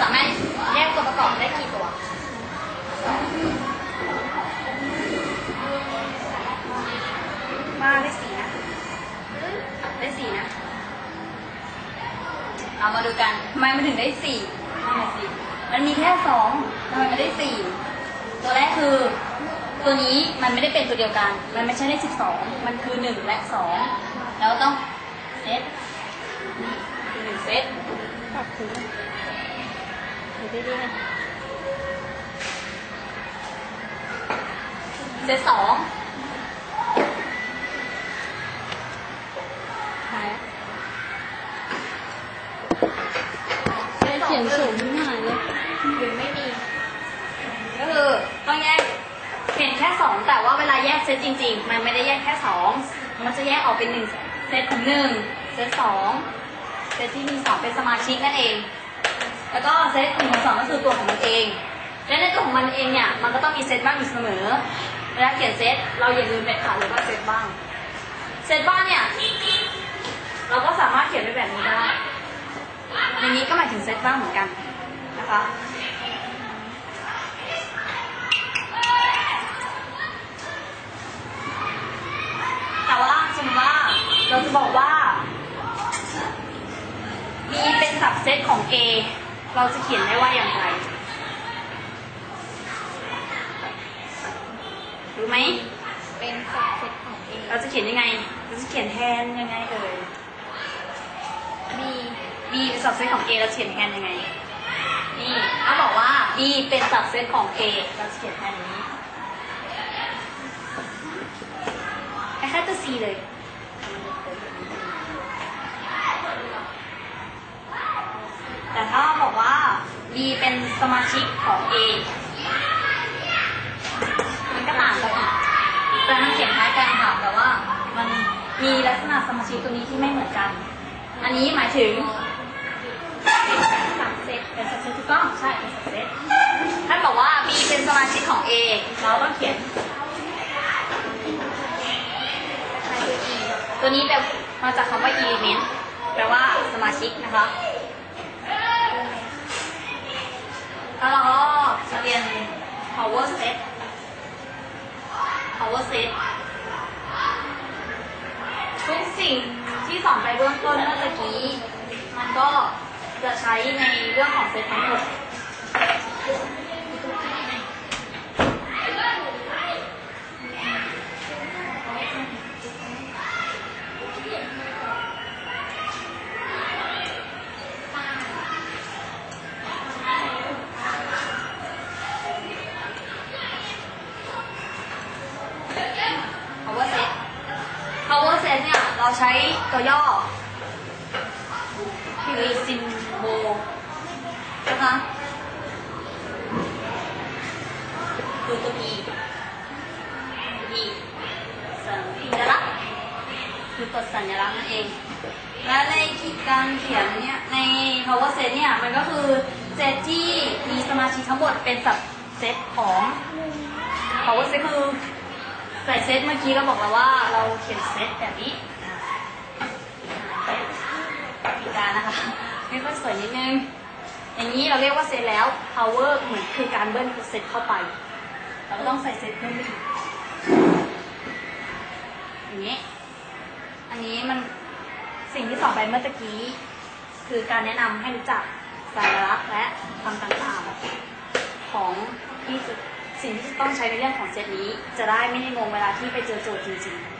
สามารถแยกตัวประกอบได้กี่ตัวมาได้สี่นะได้สี่นะ เอามาดูกันทำไมมันถึงได้สี่นั่นน่ะสิมันมีแค่สองทำไมมันได้สี่ตัวแรกคือ ตัวนี้มันไม่ได้เป็นตัวเดียวกัน มันไม่ใช่ได้สิบสองมันคือหนึ่งและสองแล้วต้องเซตนี่คือหนึ่งเซต ปรับถึงดูดีๆนะเซตสองหายเขียนสูงที่หายเลยหรือไม่มี ก็คือต้องแยกเห็นแค่สองแต่ว่าเวลาแยกเซตจริง ๆ มันไม่ได้แยกแค่สองมันจะแยกออกเป็นหนึ่งเซตของหนึ่งเซตสองเซตที่มีสองเป็นสมาชิกนั่นเอง แล้วก็เซตหนึ่งของสองก็คือตัวของมันเอง และในตัวของมันเองเนี่ยมันก็ต้องมีเซตบ้างอยู่เสมอ เวลาเขียนเซตเราอย่าลืมเป็นขาดเลยว่าเซตบ้าง เซตบ้างเนี่ยเราก็สามารถเขียนเป็นแบบนี้ได้ในนี้ก็หมายถึงเซตบ้างเหมือนกันนะคะ แต่ว่าสมมติว่าเราจะบอกว่า B เป็นสับเซตของ A เราจะเขียนได้ว่าอย่างไร รู้ไหม เป็นสับเซตของ A เราจะเขียนยังไง เราจะเขียนแทนยังไงเอ่ย B B เป็นสับเซตของ A เราเขียนแทนยังไง นี่ถ้าบอกว่า B เป็นสับเซตของ A เราจะเขียนแทนอย่างนี้คล้ายๆตัว C เลย แต่ถ้าบอกว่า B เป็นสมาชิกของ A มันก็ต่างกันอีกแต่มันเขียนคล้ายกันค่ะแต่ว่ามันมีลักษณะสมาชิกตัวนี้ที่ไม่เหมือนกัน อันนี้หมายถึงสับเซตเป็นสับเซตถูกต้องใช่เป็นสับเซตท่านบอกว่า B เป็นสมาชิกของ A เราต้องเขียน ตัว E ตัวนี้แปลมาจากคำว่า element แปลว่าสมาชิกนะคะ แล้วเราก็จะเรียน power set power set ทุกสิ่งที่สอนไปเบื้องต้นเมื่อกี้ มันก็จะใช้ในเรื่องของเซตทั้งหมด power set power set เนี่ย เรา ใช้ตัวย่อคือ symbol นะคะคือตัว E E สัญลักษณ์คือตัวสัญลักษณ์นั่นเอง และในการเขียนเนี่ยใน power set เนี่ยมันก็คือเซตที่มีสมาชิกทั้งหมดเป็นสับเซตของ power set คือใส่เซตเมื่อกี้เราบอกแล้วว่าเราเขียนเซตแบบนี้เซตมีการนะคะไม่ค่อยสวยนิดนึง อย่างนี้เราเรียกว่าเซตแล้ว power เหมือนคือการเบิ้ลเซตเข้าไป เราก็ต้องใส่เซตเพิ่มไปอีกอย่างนี้ อันนี้มันสิ่งที่สอนไปเมื่อตะกี้ คือการแนะนำให้รู้จักสัญลักษณ์และคำต่างๆของที่สิ่งที่จะต้องใช้ในเรื่องของเซตนี้ จะได้ไม่ให้งงเวลาที่ไปเจอโจทย์จริงๆ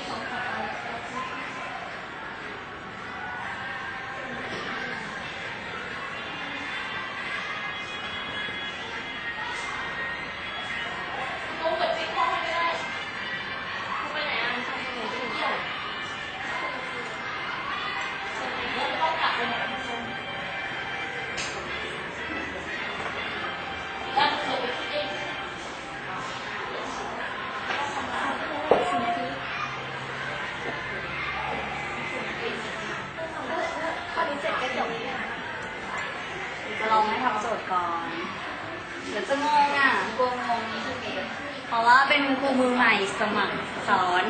หม่สมัครสอน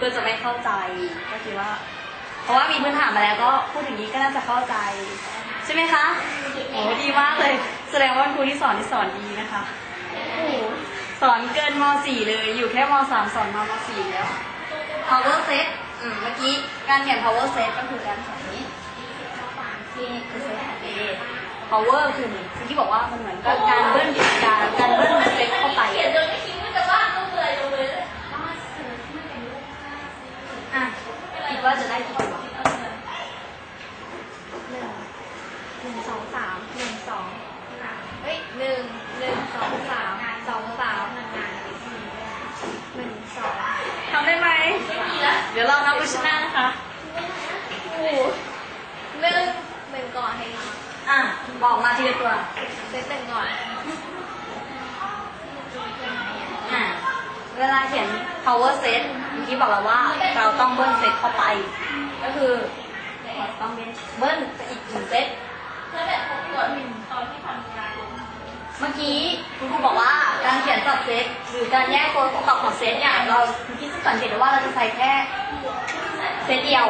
ก็จะไม่เข้าใจก็คิดว่า เพราะว่ามีพื้นฐานมาแล้วก็พูดอย่างนี้ก็น่าจะเข้าใจ ใช่ไหมคะโอ้ดีมากเลย แสดงว่าครูที่สอนที่สอนดีนะคะโอ้สอนเกินม .4 เลยอยู่แค่ม .3 สอนมม .4 แล้ว power set อืมเมื่อกี้การเขียน power set ก็คือการเขียนนี้คือ set A power คือเมือนที่บอกว่ามันเหมือนกับการเบิ้ลการการเบิ้ลเซ็ตเข้าไป เขียนจนไม่คิดว่าจะวาดรูปเลยลงเลยเลย อะคิด ว่าจะได้กี่ตัวหนึ่งหนึ่งสองสามหนึ่งสองเฮ้ยหนึ่งหนึ่งสองสามสองสามหนึ่งหนึ่งสองทำได้ไหมเดี๋ยวเรานับวิชนานะคะโอ้หนึ่งหนึ่งก่อนให้อะบอกมาทีละตัวเซตหนึ่งก่อนอะเวลาเขียน power set เมื่อกี้บอกแล้วว่าเราต้องเบ เซตเข้าไป ก็คือเราต้องเบิ้ลเบิ้ลไปอีกหนึ่งเซตแล้วแบบผมกดตอนที่ทำงานเมื่อกี้คุณครูบอกว่าการเขียนสับเซตหรือการแยกตัวประกอบของเซตเนี่ยเราเมื่อกี้สังเกตได้ว่าเราจะใส่แค่เซตเดียว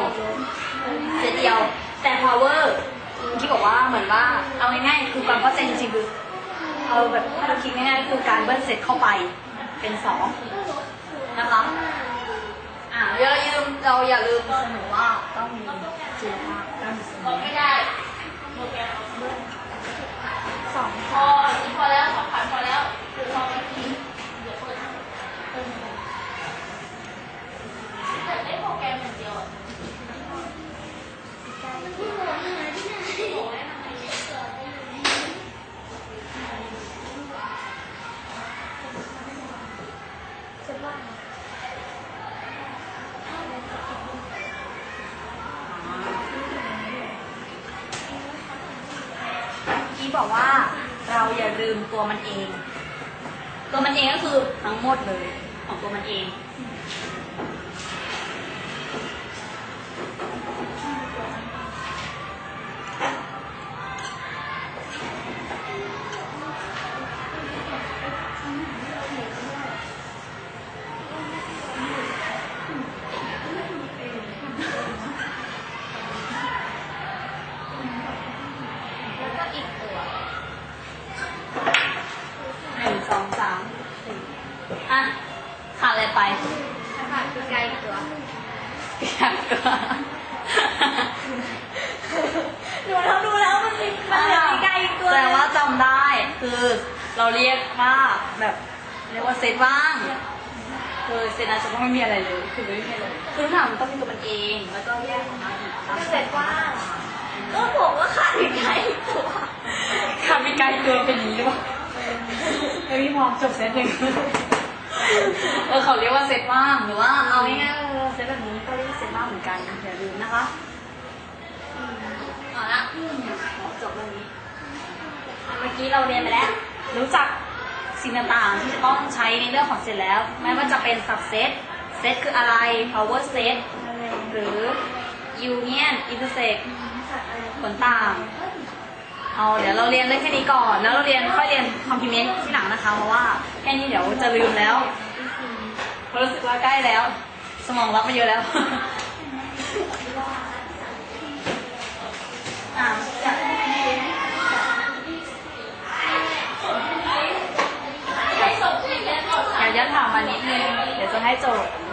เซตเดียว แต่ power ที่บอกว่าเหมือนว่าเอาง่ายๆคือความเข้าใจจริงๆคือเอาแบบถ้าเราคิดง่ายๆคือการเบิ้ลเซตเข้าไปเป็นสองนะคะอ่าอย่าลืม เราอย่าลืมเสมอว่าต้องมีจุลภาคต้องมีเสมกอดไม่ได้โปรแกรมสองพอพอแล้วสองผ่านพอแล้วหรือพอไม่ทิ้งเดี๋ยวเปิดแต่ได้โปรแกรมอย่างเดียวอะ จะว่า ที่ บอกว่าเราอย่าลืมตัวมันเอง ตัวมันเองก็คือทั้งหมดเลยของตัวมันเอง คือเราเรียกว่าแบบเรียกว่าเซตว่างคือเซตนั้นจะต้องไม่มีอะไรเลยคือไม่มีอะไรเลยคือทุกอย่างมันต้องมีตัวมันเองแล้วก็แยกออกมาอีกตามเสร็จว่าก็ผมก็ขาดอีกไกลอีกตัวคามีไกลเกินเป็นอย่างนี้หรือเปล่าแล้วพี่พร้อมจบเซตหนึ่งเออเขาเรียกว่าเซตว่างหรือว่าเอาง่ายๆเออเซตแบบนี้ก็เรียกว่าเซตว่างเหมือนกันอย่าลืมนะคะเอาละอืมจบเรื่องนี้ เมื่อกี้เราเรียนไปแล้ว รู้จักสิ่งต่างๆ ที่จะต้องใช้ในเรื่องของเซตแล้ว ไม่ว่าจะเป็น subset เซตคืออะไร power set หรือ union intersect ผลต่างเอาเดี๋ยวเราเรียนได้แค่นี้ก่อน แล้วเราเรียนค่อยเรียน complement ที่หลังนะคะ เพราะว่าแค่นี้เดี๋ยวจะลืมแล้วเพราะรู้สึกว่าใกล้แล้ว สมองรับมาเยอะแล้วอ่ากอยากจะถามมานิดนึง เดี๋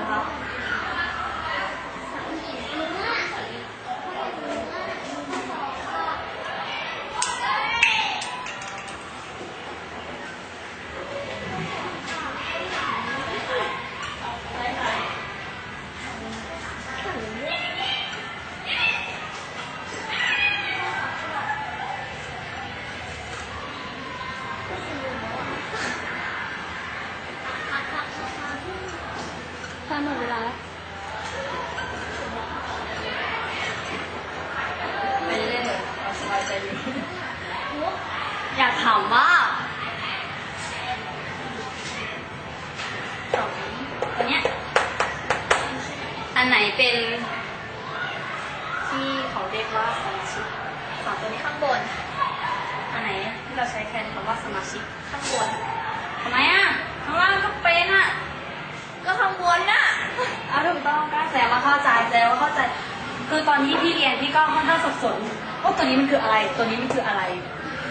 างสับสนว่าตัวนี้มันคืออะไร ตัวนี้มันคืออะไร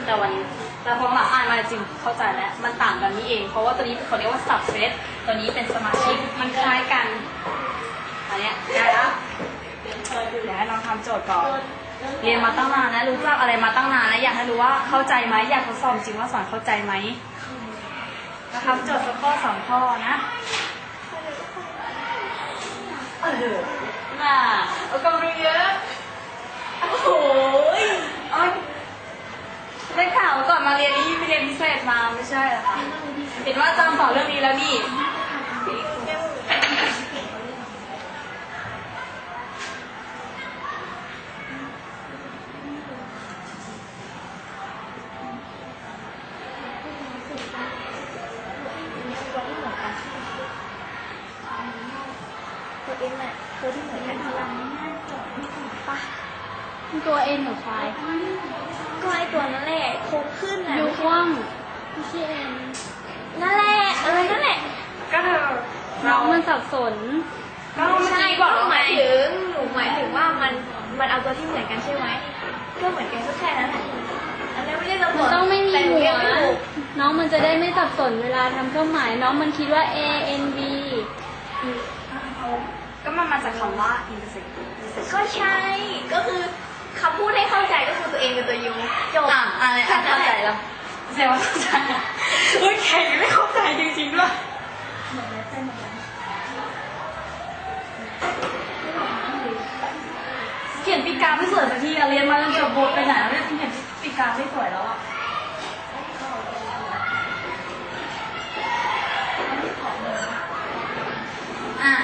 แต่วันแต่พอหลังอ่านมาจริงเข้าใจแล้วมันต่างกันนี่เอง เพราะว่าตัวนี้เขาเรียกว่า subset ตัวนี้เป็นสมาชิกมันคล้ายกันอันเนี้ยได้แล้วเดี๋ยวให้น้องทำโจทย์ก่อนเรียนมาตั้งนานแล้วรู้จักอะไรมาตั้งนานแล้วอยากให้รู้ว่าเข้าใจไหมอยากทดสอบจริงว่าสอนเข้าใจไหมแล้วทำโจทย์สักข้อสองข้อนะเออน่ะเอากำลังเยอะ โอ้โหยเอาได้ข่าวก่อนมาเรียนนี่ไปเรียนพิเศษมาไม่ใช่เหรอคะเห็นว่าจารย์สอนเรื่องนี้แล้วนี่ตัวเองแหละตัวที่เหมือนกันคือปะ ตัวเอ็นของควายก็ไอตัวนั่นแหละโค้งขึ้นน่ะยูกว้างไม่ใช่เอ็นนั่นแหละเออนั่นแหละ ก็เธอน้องมันสับสนก็เมื่อใช่กี้ก็บอกแล้วหไงมายถึงหนูหมายถึงว่ามันมันเอาตัวที่เหมือนกันใช่ไหมก็เหมือนกันก็แค่นั้นแหละอันนี้ไม่ได้ระมัเบินดต้องไม่มีแต่หนูหัวยังไม่ถูกน้องมันจะได้ไม่สับสนเวลาทำเครื่องหมายน้องมันคิดว่า A N B ก็มันมาจากคำว่า intersect intersect ก็ใช่ก็คือ คำพูดให้เข้าใจก็คือตัวเองเป็นตัวยูจบอะอะไรอะเข้าใจแล้วแสดงว่าเข้าใจเฮ้ยแข่งไม่เข้าใจจริงๆด้วยเขียนปีกาไม่สวยสักทีอะเรียนมาจนเกือบบทไปไหนแล้วเนี่ยเขียนปีกาไม่สวยแล้วอะอะ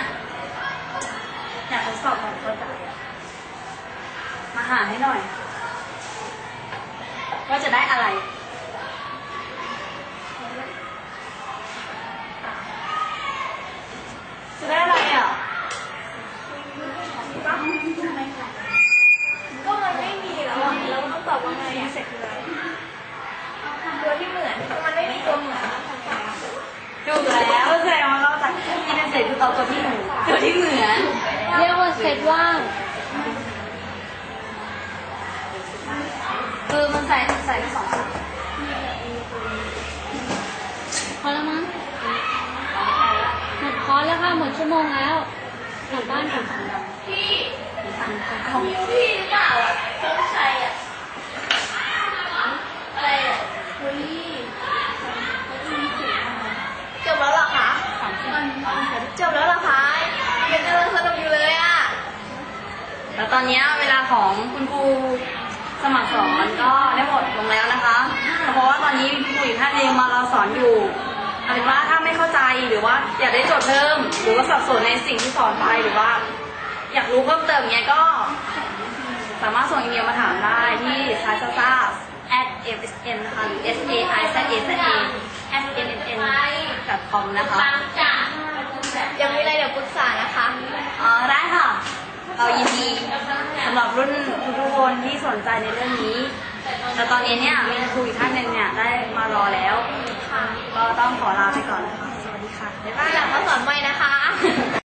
อยากทดสอบความเข้าใจอะมาหาให้หน่อย ว่าจะได้อะไร จะได้อะไรอะ ก็มันไม่มีแล้วอะแล้วต้องตอบว่าไงอะตัวที่เหมือนมันไม่มีตัวเหมือนอะ ถูกแล้วแสดงว่าเราจากที่นั่นเสร็จคือเอาตัวที่เหมือนตัวที่เหมือน เรียกว่าเซตว่าง คือมันใส่ใส่ไปสองชุด พอแล้วมั้งหมดคอร์สแล้วค่ะ หมด ชั่วโมงแล้วกลับบ้านก่อนพี่ของยูพี่หรือเปล่าอะโค้งชัยอะอะไรอะเฮ้ยจบแล้วเหรอคะจบแล้วเหรอคะยังกำลังสนุกอยู่เลยอะแล้วตอนนี้เวลาของคุณครูสมัครสอนก็ได้หมดลงแล้วนะคะ เพราะว่าตอนนี้ครูอีกท่านหนึงมาเราสอนอยู่ เอาเป็นว่าถ้าไม่เข้าใจหรือว่าอยากได้โจทย์เพิ่ม หรือว่าสับสนในสิ่งที่สอนไปหรือว่า อยากรู้เพิ่มเติมเนี้ยก็ สามารถส่งอีเมลมาถามได้ที่ s a s a s a at msn นะคะหรือ s a i z a z a at msn com นะคะยังมีอะไรเดี๋ยวปรึกษานะคะอ๋อได้ค่ะ เรายินดีสำหรับรุ่นทุกๆคนที่สนใจในเรื่องนี้ แต่ตอนนี้เนี่ยมีครูอีกท่านหนึ่งเนี่ยได้มารอแล้วค่ะก็ ต้องขอลาไปก่อนนะคะสวัสดีค่ะบ๊ายบายอยากมาสอนใหม่นะคะ